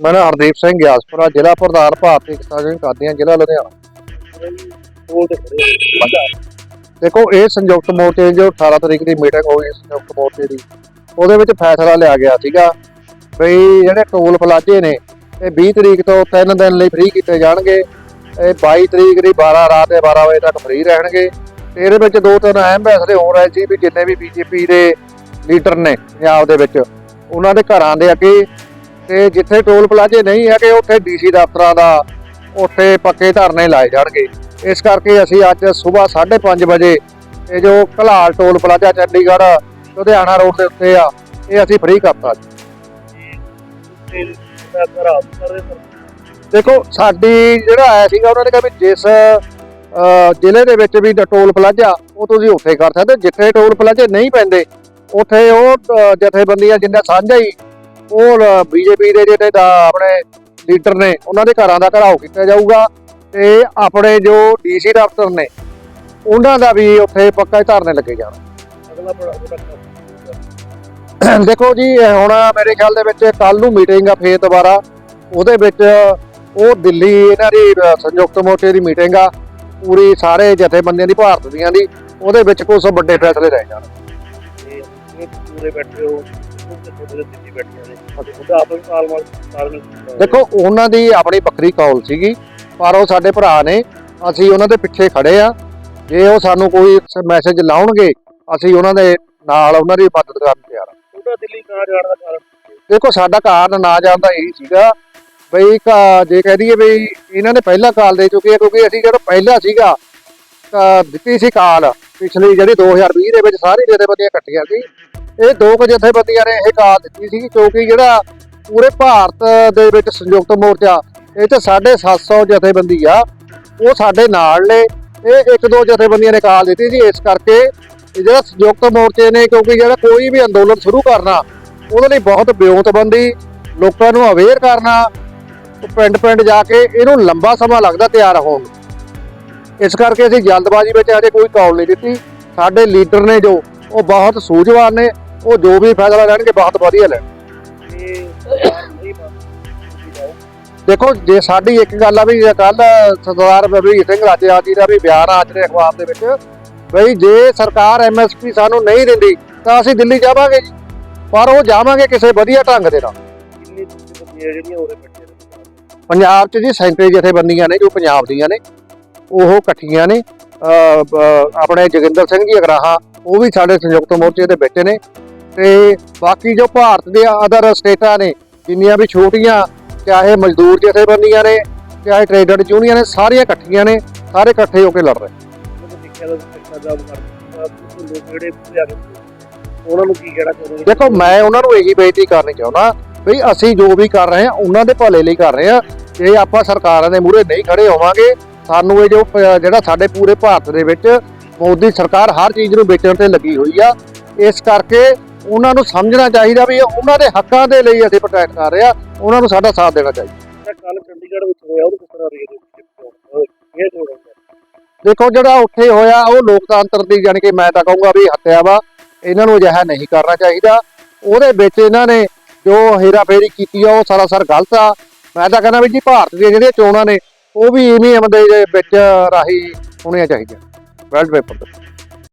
ਮੈਂ ਨਾ ਹਰਦੀਪ ਸਿੰਘ ਗਿਆਸਪੁਰਾ, ਜ਼ਿਲ੍ਹਾ ਪ੍ਰਧਾਨ ਭਾਰਤੀ ਕਿਸਾਨ ਕਾਦੀਆਂ, ਜ਼ਿਲ੍ਹਾ ਲੁਧਿਆਣਾ। ਦੇਖੋ, ਇਹ ਸੰਯੁਕਤ ਮੋਰਚੇ ਦੀ ਜੋ 18 ਤਰੀਕ ਦੀ ਮੀਟਿੰਗ ਹੋਈ ਸੰਯੁਕਤ ਮੋਰਚੇ ਦੀ, ਉਹਦੇ ਵਿੱਚ ਫੈਸਲਾ ਲਿਆ ਗਿਆ ਸੀਗਾ ਵੀ ਜਿਹੜੇ ਟੋਲ ਪਲਾਜ਼ੇ ਨੇ, ਇਹ 20 ਤਰੀਕ ਤੋਂ 3 ਦਿਨ ਲਈ ਫ੍ਰੀ ਕੀਤੇ ਜਾਣਗੇ। ਇਹ 22 ਤਰੀਕ ਦੀ 12 ਰਾਤ ਦੇ 12 ਵਜੇ ਤੱਕ ਫ੍ਰੀ ਰਹਿਣਗੇ। ਤੇ ਇਹਦੇ ਵਿੱਚ ਦੋ ਤਿੰਨ ਅਹਿਮ ਫੈਸਲੇ ਹੋ ਰਹੇ ਸੀ ਵੀ ਜਿੰਨੇ ਵੀ ਬੀਜੇਪੀ ਦੇ ਲੀਡਰ ਨੇ ਪੰਜਾਬ ਦੇ ਵਿੱਚ, ਉਹਨਾਂ ਦੇ ਘਰਾਂ ਦੇ ਅੱਗੇ ਤੇ ਜਿੱਥੇ ਟੋਲ ਪਲਾਜ਼ੇ ਨਹੀਂ ਹੈਗੇ, ਉੱਥੇ ਡੀਸੀ ਦਫ਼ਤਰਾਂ ਦਾ ਉੱਥੇ ਪੱਕੇ ਧਰਨੇ ਲਾਏ ਜਾਣਗੇ। ਇਸ ਕਰਕੇ ਅਸੀਂ ਅੱਜ ਸਵੇਰ 5:30 ਵਜੇ ਇਹ ਜੋ Kalal toll plaza Chandigarh, Ludhiana road ਦੇ ਉੱਤੇ ਆ, ਇਹ ਅਸੀਂ ਫ੍ਰੀ ਕਰਤਾ ਦੇਖੋ, ਸਾਡੀ ਜਿਹੜਾ ਆਇਆ ਸੀਗਾ, ਉਹਨਾਂ ਨੇ ਕਿਹਾ ਵੀ ਜਿਸ ਜ਼ਿਲ੍ਹੇ ਦੇ ਵਿੱਚ ਵੀ ਟੋਲ ਪਲਾਜ਼ਾ, ਉਹ ਤੁਸੀਂ ਉੱਥੇ ਕਰ ਸਕਦੇ ਜਿੱਥੇ ਟੋਲ ਪਲਾਜ਼ੇ ਨਹੀਂ ਪੈਂਦੇ, ਉੱਥੇ ਉਹ ਜਥੇਬੰਦੀਆਂ ਜਿੰਨਾ ਸਾਂਝਾ ਹੀ ਉਹ ਬੀਜੇਪੀ ਦੇ ਜਿਹੜੇ ਦਾ ਆਪਣੇ ਲੀਡਰ ਨੇ ਉਹਨਾਂ ਦੇ ਘਰਾਂ ਦਾ ਘਰਾਓ ਕੀਤਾ ਜਾਊਗਾ ਤੇ ਆਪਣੇ ਜੋ ਡੀਸੀ ਦਫ਼ਤਰ ਨੇ ਉਹਨਾਂ ਦਾ ਵੀ ਉੱਥੇ ਪੱਕਾ ਹੀ ਧਰਨੇ ਲੱਗੇ ਜਾਣ। ਦੇਖੋ ਜੀ ਹੁਣ ਮੇਰੇ ਖਿਆਲ ਦੇ ਵਿੱਚ ਕੱਲ ਨੂੰ ਮੀਟਿੰਗ ਆ ਫੇਰ ਦੁਬਾਰਾ। ਉਹਦੇ ਵਿੱਚ ਉਹ ਦਿੱਲੀ ਇਹਨਾਂ ਦੀ ਸੰਯੁਕਤ ਮੋਰਚੇ ਦੀ ਮੀਟਿੰਗ ਆ। ਪੂਰੀ ਸਾਰੇ ਜਥੇਬੰਦੀਆਂ ਦੀ ਭਾਰਤ ਦੀਆਂ ਦੀ। ਉਹਦੇ ਵਿੱਚ ਕੁਝ ਵੱਡੇ ਫੈਸਲੇ ਲੈ ਜਾਣ। ਇਹ ਪੂਰੇ ਬੈਠੇ ਹੋ। ਦੇਖੋ ਉਹਨਾਂ ਦੀ ਆਪਣੀ ਵੱਖਰੀ ਕੌਲ ਸੀਗੀ ਪਰ ਉਹ ਸਾਡੇ ਭਰਾ ਨੇ ਅਸੀਂ ਉਹਨਾਂ ਦੇ ਪਿੱਛੇ ਖੜੇ ਆ। ਜੇ ਉਹ ਸਾਨੂੰ ਕੋਈ ਮੈਸੇਜ ਲਾਉਣਗੇ ਅਸੀਂ ਉਹਨਾਂ ਦੇ ਨਾਲ ਉਹਨਾਂ ਦੀ ਮਦਦ ਕਰਨ ਤਿਆਰ ਆ। ਉਹਦਾ ਦਿੱਲੀ ਕਹਾਂ ਜਾਣ ਦਾ ਕਾਰਨ ਦੇਖੋ ਸਾਡਾ ਕਾਰਨ ਨਾ ਜਾਣ ਦਾ ਇਹੀ ਸੀਗਾ ਬਈ ਜੇ ਕਹਿ ਦਈਏ ਵੀ ਇਹਨਾਂ ਨੇ ਪਹਿਲਾਂ ਕਾਲ ਦੇ ਚੁੱਕੇ ਆ ਕਿਉਂਕਿ ਅਸੀਂ ਜਿਹੜਾ ਪਹਿਲਾ ਸੀਗਾ ਤਾਂ ਦਿੱਤੀ ਸੀ ਕਾਲ ਪਿਛਲੀ ਜਿਹੜੀ 2020 ਦੇ ਵਿੱਚ ਸਾਰੀ ਜਥੇਬੰਦੀਆਂ ਇਕੱਠੀਆਂ ਸੀ। ਇਹ ਦੋ ਕੁ ਜਥੇਬੰਦੀਆਂ ਨੇ ਇਹ ਕਾਲ ਦਿੱਤੀ ਸੀ ਕਿਉਂਕਿ ਜਿਹੜਾ ਪੂਰੇ ਭਾਰਤ ਦੇ ਵਿੱਚ ਸੰਯੁਕਤ ਮੋਰਚਾ, ਇਹ ਤੇ 750 ਜਥੇਬੰਦੀ ਆ, ਉਹ ਸਾਡੇ ਨਾਲ ਨੇ, ਇਹ ਇੱਕ ਦੋ ਜਥੇਬੰਦੀਆਂ ਨੇ ਕਾਲ ਦਿੱਤੀ ਸੀ, ਇਸ ਕਰਕੇ ਜਿਹੜਾ ਸੰਯੁਕਤ ਮੋਰਚੇ ਨੇ, ਕਿਉਂਕਿ ਜਿਹੜਾ ਕੋਈ ਵੀ ਅੰਦੋਲਨ ਸ਼ੁਰੂ ਕਰਨਾ, ਉਹਦੇ ਲਈ ਬਹੁਤ ਬਿਉਂਤਬੰਦੀ, ਲੋਕਾਂ ਨੂੰ ਅਵੇਅਰ ਕਰਨਾ ਪਿੰਡ ਪਿੰਡ ਜਾ ਕੇ ਇਹਨੂੰ ਲੰਬਾ ਸਮਾਂ ਲੱਗਦਾ ਤਿਆਰ ਹੋਣ। ਇਸ ਕਰਕੇ ਅਸੀਂ ਜਲਦਬਾਜ਼ੀ ਵਿੱਚ ਅਜੇ ਕੋਈ ਕਾਲ ਨਹੀਂ ਦਿੱਤੀ। ਸਾਡੇ ਲੀਡਰ ਨੇ ਜੋ, ਉਹ ਬਹੁਤ ਸੂਝਵਾਨ ਨੇ ਉਹ ਜੋ ਵੀ ਫੈਸਲਾ ਲੈਣਗੇ ਬਹੁਤ ਵਧੀਆ ਲੈਣ। ਦੇਖੋ, ਜੇ ਸਾਡੀ ਇੱਕ ਗੱਲ ਆ ਵੀ ਕੱਲ ਸਰਦਾਰ ਬਲਵੀਰ ਸਿੰਘ ਰਾਜਾ ਦਾ ਵੀ ਬਿਆਨ ਆ ਜਿਹੜੇ ਅਖਬਾਰ ਦੇ ਵਿੱਚ, ਬਈ ਜੇ ਸਰਕਾਰ ਐਮਐਸਪੀ ਸਾਨੂੰ ਨਹੀਂ ਦਿੰਦੀ, ਤਾਂ ਅਸੀਂ ਦਿੱਲੀ ਜਾਵਾਂਗੇ ਪਰ ਉਹ ਜਾਵਾਂਗੇ ਕਿਸੇ ਵਧੀਆ ਢੰਗ ਦੇ ਨਾਲ। ਪੰਜਾਬ 'ਚ ਜੀ ਸੈਂਟਰੀ ਜਥੇਬੰਦੀਆਂ ਨੇ, ਜੋ ਪੰਜਾਬ ਦੀਆਂ ਨੇ, ਉਹ ਇਕੱਠੀਆਂ ਨੇ। ਆਪਣੇ ਜੋਗਿੰਦਰ ਸਿੰਘ ਜੀ ਅਗਰਾਹਾ, ਉਹ ਵੀ ਸਾਡੇ ਸੰਯੁਕਤ ਮੋਰਚੇ ਦੇ ਵਿੱਚ ਨੇ। ਤੇ ਬਾਕੀ ਜੋ ਭਾਰਤ ਦੇ ਅਦਰ ਸਟੇਟਾਂ ਨੇ, ਜਿੰਨੀਆਂ ਵੀ ਛੋਟੀਆਂ, ਚਾਹੇ ਮਜ਼ਦੂਰ ਜਥੇਬੰਦੀਆਂ ਨੇ, ਚਾਹੇ ਟ੍ਰੇਡਰ ਯੂਨੀਅਨ ਨੇ, ਸਾਰੀਆਂ ਇਕੱਠੀਆਂ ਨੇ, ਸਾਰੇ ਇਕੱਠੇ ਹੋ ਕੇ ਲੜ ਰਹੇ। ਉਹਨਾਂ ਨੂੰ ਕੀ ਕਹਿਣਾ ਚਾਹੁੰਦੇ ਦੇਖੋ, ਮੈਂ ਉਹਨਾਂ ਨੂੰ ਇਹੀ ਬੇਨਤੀ ਕਰਨੀ ਚਾਹੁੰਦਾ ਵੀ ਅਸੀਂ ਜੋ ਵੀ ਕਰ ਰਹੇ ਹਾਂ, ਉਹਨਾਂ ਦੇ ਭਲੇ ਲਈ ਕਰ ਰਹੇ ਹਾਂ। ਜੇ ਆਪਾਂ ਸਰਕਾਰਾਂ ਦੇ ਮੂਹਰੇ ਨਹੀਂ ਖੜੇ ਹੋਵਾਂਗੇ, ਸਾਨੂੰ ਇਹ ਜੋ ਜਿਹੜਾ ਸਾਡੇ ਪੂਰੇ ਭਾਰਤ ਦੇ ਵਿੱਚ ਮੋਦੀ ਸਰਕਾਰ ਹਰ ਚੀਜ਼ ਨੂੰ ਵੇਚਣ ਤੇ ਲੱਗੀ ਹੋਈ ਆ, ਇਸ ਕਰਕੇ ਉਹਨਾਂ ਨੂੰ ਸਮਝਣਾ ਚਾਹੀਦਾ ਵੀ ਉਹਨਾਂ ਦੇ ਹੱਕਾਂ ਦੇ ਲਈ ਅਸੀਂ ਪ੍ਰੋਟੈਕਟ ਕਰ ਰਹੇ ਆ ਉਹਨਾਂ ਨੂੰ ਸਾਡਾ ਸਾਥ ਦੇਣਾ ਚਾਹੀਦਾ। ਕੱਲ ਚੰਡੀਗੜ੍ਹ ਵਿੱਚ ਹੋਇਆ ਉਹਨੂੰ ਕਿਸ ਤਰ੍ਹਾਂ ਰੇਟ ਇਹ ਜੋੜੋ ਦੇਖੋ ਜਿਹੜਾ ਉੱਥੇ ਹੋਇਆ ਉਹ ਲੋਕਤੰਤਰ ਦੀ ਜਾਣੀ ਕਿ ਮੈਂ ਤਾਂ ਕਹੂੰਗਾ ਵੀ ਹੱਤਿਆ ਵਾ ਇਹਨਾਂ ਨੂੰ ਅਜਿਹਾ ਨਹੀਂ ਕਰਨਾ ਚਾਹੀਦਾ। ਉਹਦੇ ਵਿੱਚ ਇਹਨਾਂ ਨੇ ਜੋ ਹੇਰਾਫੇਰੀ ਕੀਤੀ ਆ ਉਹ ਸਰਾਸਰ ਗਲਤ ਆ। ਮੈਂ ਤਾਂ ਕਹਿੰਦਾ ਵੀ ਜੀ ਭਾਰਤ ਦੀਆਂ ਜਿਹੜੀਆਂ ਚੋਣਾਂ ਨੇ ਉਹ ਵੀ ਇਵੇਂ ਦੇ ਵਿੱਚ ਰਾਹੀ ਹੋਣੀਆਂ ਚਾਹੀਦੀਆਂ। ਵਰਲਡ ਪੇਪਰ ਤੇ